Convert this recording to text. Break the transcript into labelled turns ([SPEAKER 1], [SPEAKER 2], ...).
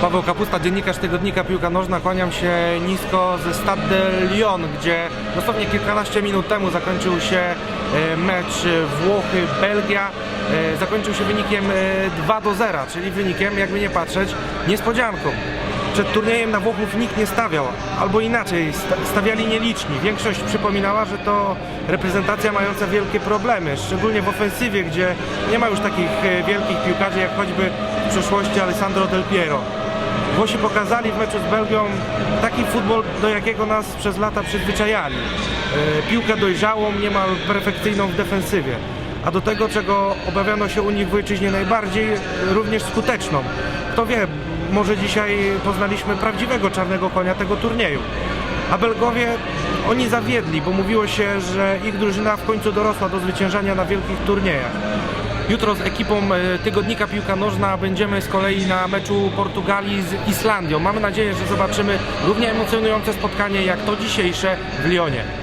[SPEAKER 1] Paweł Kapusta, dziennikarz tygodnika Piłka Nożna. Kłaniam się nisko ze Stade de Lyon, gdzie dosłownie kilkanaście minut temu zakończył się e, mecz Włochy-Belgia. E, Zakończył się wynikiem e, 2 do 0, czyli wynikiem, jakby nie patrzeć, niespodzianką. Przed turniejem na Włochów nikt nie stawiał, albo inaczej, sta- stawiali nieliczni. Większość przypominała, że to reprezentacja mająca wielkie problemy, szczególnie w ofensywie, gdzie nie ma już takich e, wielkich piłkarzy jak choćby w przeszłości Alessandro Del Piero. Włosi pokazali w meczu z Belgią taki futbol, do jakiego nas przez lata przyzwyczajali. E, Piłkę dojrzałą, niemal perfekcyjną w defensywie. A do tego, czego obawiano się u nich w ojczyźnie najbardziej, również skuteczną. Kto wie, może dzisiaj poznaliśmy prawdziwego czarnego konia tego turnieju. A Belgowie, oni zawiedli, bo mówiło się, że ich drużyna w końcu dorosła do zwyciężania na wielkich turniejach. Jutro z ekipą e, tygodnika Piłka Nożna będziemy z kolei na meczu Portugalii z Islandią. Mamy nadzieję, że zobaczymy równie emocjonujące spotkanie jak to dzisiejsze w Lyonie.